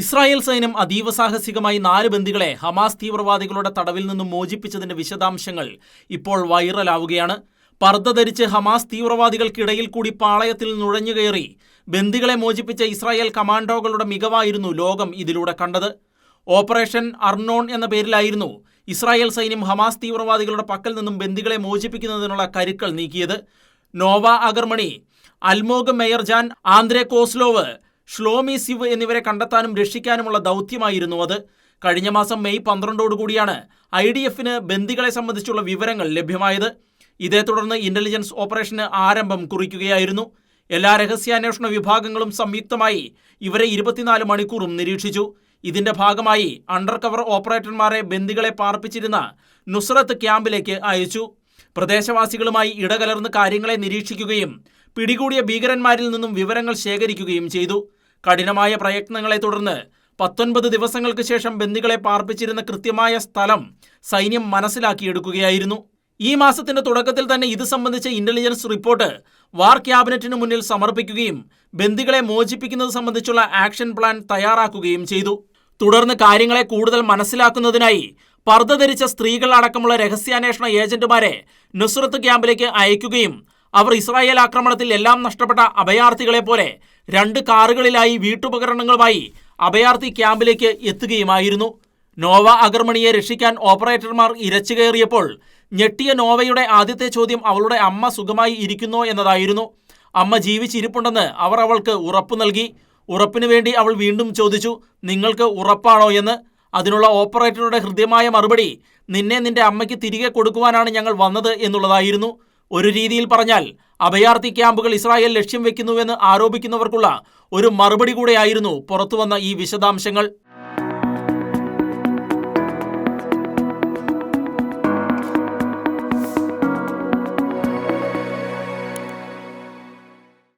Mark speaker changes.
Speaker 1: Israel സൈന്യം അതീവ സാഹസികമായി നാല് ബന്ദികളെ ഹമാസ് തീവ്രവാദികളുടെ തടവിൽ നിന്നും മോചിപ്പിച്ചതിന്റെ വിശദാംശങ്ങൾ ഇപ്പോൾ വൈറലാവുകയാണ്. പർദ്ദ ധരിച്ച് ഹമാസ് തീവ്രവാദികൾക്കിടയിൽ കൂടി പാളയത്തിൽ നുഴഞ്ഞുകയറി ബന്ദികളെ മോചിപ്പിച്ച ഇസ്രായേൽ കമാൻഡോകളുടെ മികവായിരുന്നു ലോകം ഇതിലൂടെ കണ്ടത്. ഓപ്പറേഷൻ അർണോൺ എന്ന പേരിലായിരുന്നു ഇസ്രായേൽ സൈന്യം ഹമാസ് തീവ്രവാദികളുടെ പക്കൽ നിന്നും ബന്ദികളെ മോചിപ്പിക്കുന്നതിനുള്ള കരുക്കൾ നീക്കിയത്. നോവ അഗർമണി അൽമോഗ് മേയർജാൻ ആന്ദ്രെ കോസ്ലോവ് ഷ്ലോമി സിവ് എന്നിവരെ കണ്ടെത്താനും രക്ഷിക്കാനുമുള്ള ദൗത്യമായിരുന്നു അത്. കഴിഞ്ഞ മാസം മെയ് പന്ത്രണ്ടോടുകൂടിയാണ് ഐ ഡി എഫിന് ബന്ദികളെ സംബന്ധിച്ചുള്ള വിവരങ്ങൾ ലഭ്യമായത്. ഇതേ തുടർന്ന് ഇന്റലിജൻസ് ഓപ്പറേഷന് ആരംഭം കുറിക്കുകയായിരുന്നു. എല്ലാ രഹസ്യാന്വേഷണ വിഭാഗങ്ങളും സംയുക്തമായി ഇവരെ ഇരുപത്തിനാല് മണിക്കൂറും നിരീക്ഷിച്ചു. ഇതിന്റെ ഭാഗമായി അണ്ടർ കവർ ഓപ്പറേറ്റർമാരെ ബന്ദികളെ പാർപ്പിച്ചിരുന്ന നുസ്രത്ത് ക്യാമ്പിലേക്ക് അയച്ചു. പ്രദേശവാസികളുമായി ഇടകലർന്ന് കാര്യങ്ങളെ നിരീക്ഷിക്കുകയും പിടികൂടിയ ഭീകരന്മാരിൽ നിന്നും വിവരങ്ങൾ ശേഖരിക്കുകയും ചെയ്തു. കഠിനമായ പ്രയത്നങ്ങളെ തുടർന്ന് പത്തൊൻപത് ദിവസങ്ങൾക്ക് ശേഷം ബന്ദികളെ പാർപ്പിച്ചിരുന്ന കൃത്യമായ സ്ഥലം സൈന്യം മനസ്സിലാക്കിയെടുക്കുകയായിരുന്നു. ഈ മാസത്തിന്റെ തുടക്കത്തിൽ തന്നെ ഇത് സംബന്ധിച്ച ഇന്റലിജൻസ് റിപ്പോർട്ട് വാർ ക്യാബിനറ്റിന് മുന്നിൽ സമർപ്പിക്കുകയും ബന്ദികളെ മോചിപ്പിക്കുന്നത് സംബന്ധിച്ചുള്ള ആക്ഷൻ പ്ലാൻ തയ്യാറാക്കുകയും ചെയ്തു. തുടർന്ന് കാര്യങ്ങളെ കൂടുതൽ മനസ്സിലാക്കുന്നതിനായി പർദ്ദ ധരിച്ച സ്ത്രീകൾ അടക്കമുള്ള രഹസ്യാന്വേഷണ ഏജന്റുമാരെ നുസ്രത്ത് ക്യാമ്പിലേക്ക് അയക്കുകയും അവർ ഇസ്രായേൽ ആക്രമണത്തിൽ എല്ലാം നഷ്ടപ്പെട്ട അഭയാർത്ഥികളെ പോലെ രണ്ട് കാറുകളിലായി വീട്ടുപകരണങ്ങളുമായി അഭയാർത്ഥി ക്യാമ്പിലേക്ക് എത്തുകയുമായിരുന്നു. നോവ അഗർമണിയെ രക്ഷിക്കാൻ ഓപ്പറേറ്റർമാർ ഇരച്ചു കയറിയപ്പോൾ ഞെട്ടിയ നോവയുടെ ആദ്യത്തെ ചോദ്യം അവളുടെ അമ്മ സുഖമായി ഇരിക്കുന്നോ എന്നതായിരുന്നു. അമ്മ ജീവിച്ചിരിപ്പുണ്ടെന്ന് അവർ അവൾക്ക് ഉറപ്പു നൽകി. ഉറപ്പിനു വേണ്ടി അവൾ വീണ്ടും ചോദിച്ചു നിങ്ങൾക്ക് ഉറപ്പാണോ എന്ന്? അതിനുള്ള ഓപ്പറേറ്ററുടെ ഹൃദ്യമായ മറുപടി നിന്നെ നിന്റെ അമ്മയ്ക്ക് തിരികെ കൊടുക്കുവാനാണ് ഞങ്ങൾ വന്നത് എന്നുള്ളതായിരുന്നു. ഒരു രീതിയിൽ പറഞ്ഞാൽ അഭയാർത്ഥി ക്യാമ്പുകൾ ഇസ്രായേൽ ലക്ഷ്യം വെക്കുന്നുവെന്ന് ആരോപിക്കുന്നവർക്കുള്ള ഒരു മറുപടി കൂടെയായിരുന്നു പുറത്തുവന്ന ഈ വിശദാംശങ്ങൾ.